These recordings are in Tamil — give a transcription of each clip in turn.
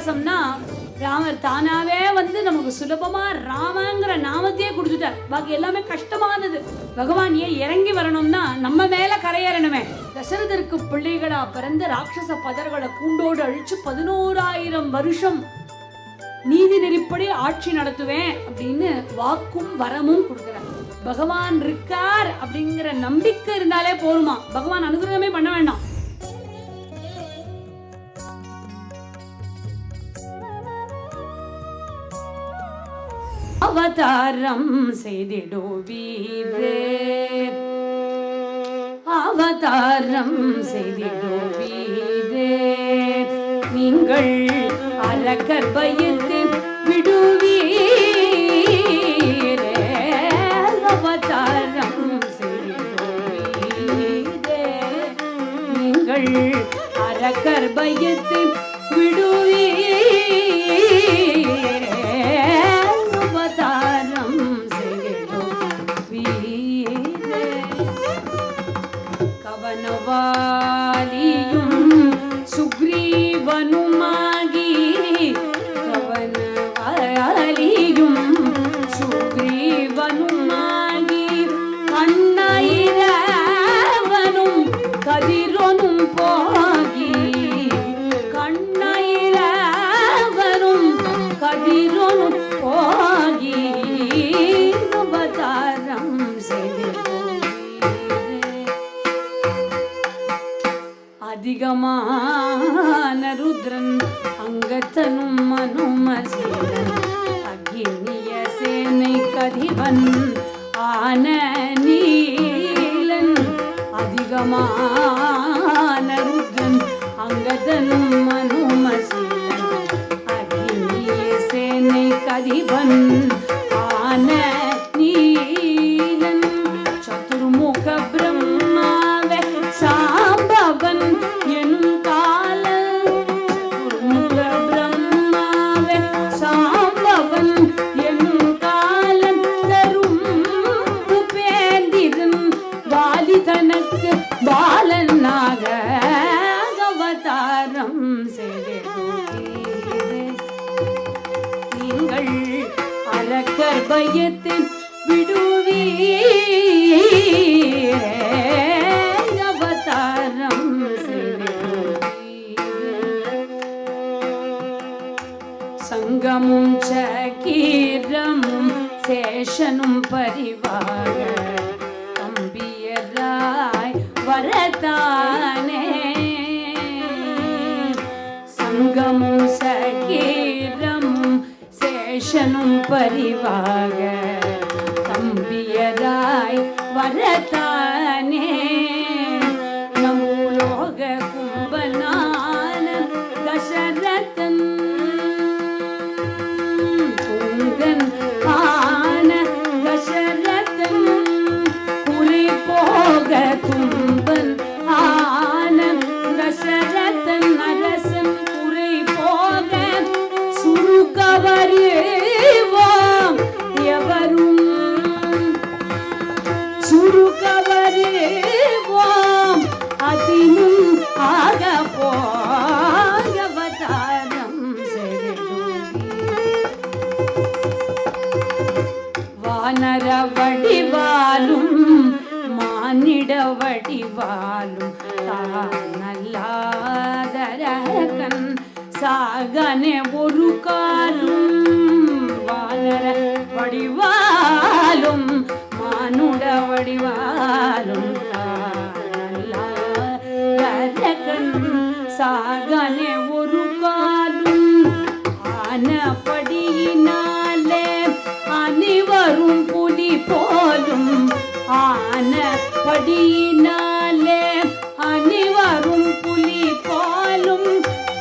வித்தியாசம்னா ராமர் தானாவே வந்து நமக்கு சுலபமா ராமங்கிற நாமத்தையே கொடுத்துட்டார். பாக்கி எல்லாமே கஷ்டமானது. பகவான் ஏன் இறங்கி வரணும்னா நம்ம மேல கரையேறணுமே. தசரதற்கு பிள்ளைகளா பிறந்து ராட்சச பதர்களை கூண்டோடு அழிச்சு பதினோராயிரம் வருஷம் நீதி நெறிப்படி ஆட்சி நடத்துவேன் அப்படின்னு வாக்கும் வரமும் கொடுக்குறார். பகவான் இருக்கார் அப்படிங்கிற நம்பிக்கை இருந்தாலே போருமா பகவான் அனுகிரகமே பண்ண வேண்டாம். அவதாரம் செய்திடுவீரே. அவதாரம் செய்திடுவீரே. நீங்கள் அரக்கர் பயத்தை விடுவீரே. அவதாரம் செய்திடுவீரே. நீங்கள் அரக்கர் பயத்தை விடுவீர். वनवालियुम् அதிகமான ருத்ரன் அங்கத்தனும் மனுமசீரன் அக்னிய சேனை கதிவன் ஆன நீலன் அதிகமான ருத்ரன் பயத்தின் பயத்தை அவதாரம் சங்கமும் சகீரமும் சேஷனும் பரிவாரம். ദർശനം പരിവാക. തമ്പിയരായി വരത്താനേ നമൂലോക കുംഭനാന ദശരഥൻ. തുങ്കൻ வானர வடிவாலும் மானிட வடிவாலும் தானல்லாதரகன் சாகனே ஒரு காலும் வானர வடிவாலும் ஆனபடியினாலே அனைவரும் புலி பாலும்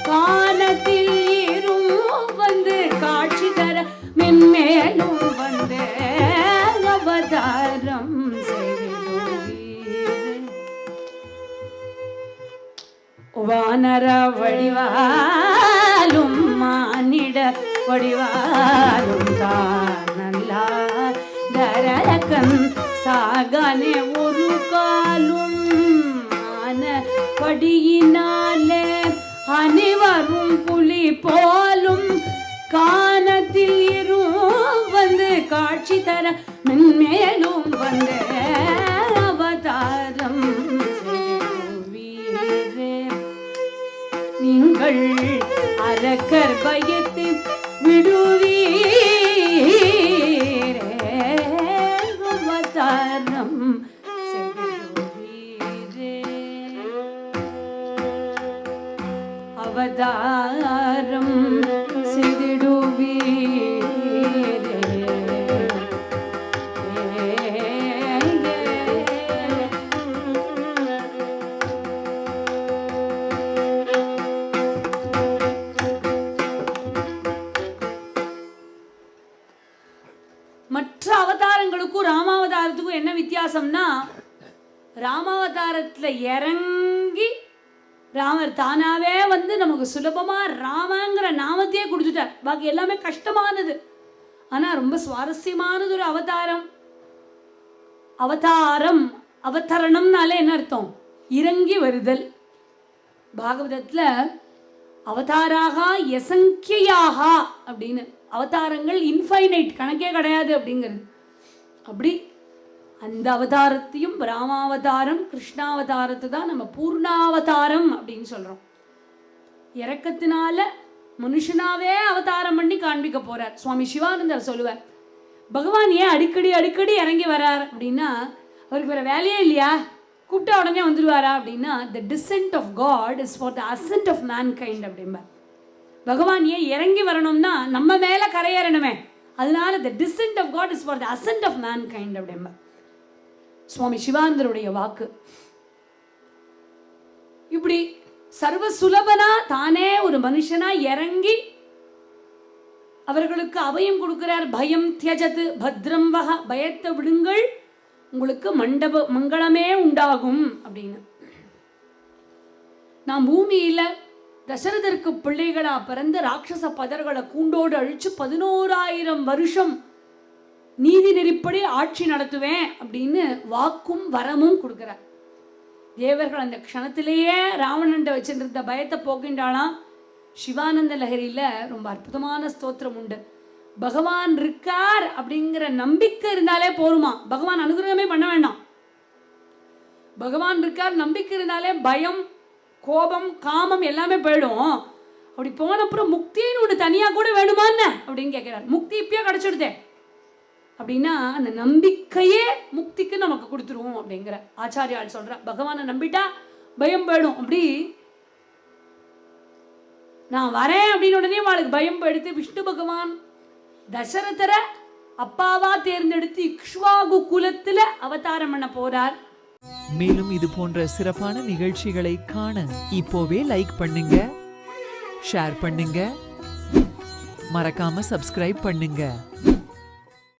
காலத்தில் இரும் வந்து காட்சி தர மென்மேலும் வந்து அவதாரம் வானர வடிவாலும் மானிட வடிவாலும் தான் நல்லா தரகன் சாகனே ஒரு காலும் படியினாலே அனைவரும் புலி போலும் காணத்தில் இரும் வந்து காட்சி தர மென்மேலும் வந்து அவதாரம் நீங்கள் அரக்கர் பயத்து விடுவீர் அவதாரம் மற்ற அவதாரங்களுக்கும் ராமாவதாரத்துக்கும் என்ன வித்தியாசம்னா ராமாவதாரத்துல இறங்க ராமர் தானாவே வந்து நமக்கு சுலபமா ராமங்கிற நாமத்தையே கொடுத்துட்டார். பாக்கி எல்லாமே கஷ்டமானது. ஆனா ரொம்ப சுவாரஸ்யமானது ஒரு அவதாரம். அவதாரம் அவதரணம்னாலே என்ன அர்த்தம்? இறங்கி வருதல். பாகவதத்துல அவதாராக எசங்கியாக அப்படின்னு. அவதாரங்கள் இன்ஃபைனைட் கணக்கே கிடையாது அப்படிங்கிறது. அப்படி அந்த அவதாரத்தையும் ராமாவதாரம் கிருஷ்ணாவதாரத்தை தான் நம்ம பூர்ணாவதாரம் அப்படின்னு சொல்றோம். இறக்கத்தினால மனுஷனாவே அவதாரம் பண்ணி காண்பிக்க போறார். சுவாமி சிவானந்தர் சொல்லுவார் பகவான் ஏன் அடிக்கடி அடிக்கடி இறங்கி வரார்? அப்படின்னா அவருக்கு வேற வேலையே இல்லையா? கூப்பிட்டா உடனே வந்துடுவாரா அப்படின்னா the descent of God is for the ascent of mankind அப்படிம்பார். பகவான் ஏன் இறங்கி வரணும்னா நம்ம மேலே கரையேறணுமே. அதனால the descent of God is for the ascent of man mankind அப்படிம்பா சுவாமி சிவானந்தருடைய வாக்கு. இப்படி சர்வ சுலபனா தானே ஒரு மனுஷனா இறங்கி அவர்களுக்கு அபயம் கொடுக்கிறார். பயம் தியஜத்து பத்ரம் வக பயத்தை விடுங்கள் உங்களுக்கு மண்டப மங்களமே உண்டாகும் அப்படின்னு. நான் பூமியில தசரதற்கு பிள்ளைகளா பிறந்து ராட்சச பதர்களை கூண்டோடு அழிச்சு பதினோராயிரம் வருஷம் நீதி நெறிப்படி ஆட்சி நடத்துவேன் அப்படின்னு வாக்கும் வரமும் கொடுக்குறார். தேவர்கள் அந்த க்ஷணத்திலேயே ராவணன்ட்ட வச்சிருந்த பயத்தை போக்கின்றாளாம். சிவானந்த லஹரியில ரொம்ப அற்புதமான ஸ்தோத்திரம் உண்டு. பகவான் இருக்கார் அப்படிங்கிற நம்பிக்கை இருந்தாலே போருமா? பகவான் அனுகிரகமே பண்ண வேண்டாம். பகவான் இருக்கார் நம்பிக்கை இருந்தாலே பயம் கோபம் காமம் எல்லாமே போயிடும். அப்படி போன அப்புறம் முக்தின்னு ஒன்று தனியாக கூட வேணுமா என்ன அப்படின்னு கேட்கிறார் முக்தி இப்பயே கிடச்சிடுதே. அப்படின்னா அந்த நம்பிக்கையே முக்திக்கு நமக்கு கொடுத்துருவோம் அப்படிங்கிற ஆச்சாரியால் சொல்ற. பகவானை நம்பிட்டா பயம் போயிடும். அப்படி நான் வரேன் அப்படின்னு உடனே அவளுக்கு பயம் போயிடுத்து விஷ்ணு பகவான் தசரதரை அப்பாவா தேர்ந்தெடுத்து இக்ஷ்வாகு குலத்துல அவதாரம் பண்ண போறார். மேலும் இது போன்ற சிறப்பான நிகழ்ச்சிகளை காண இப்போவே லைக் பண்ணுங்க ஷேர் பண்ணுங்க. மறக்காம சப்ஸ்கிரைப் பண்ணுங்க.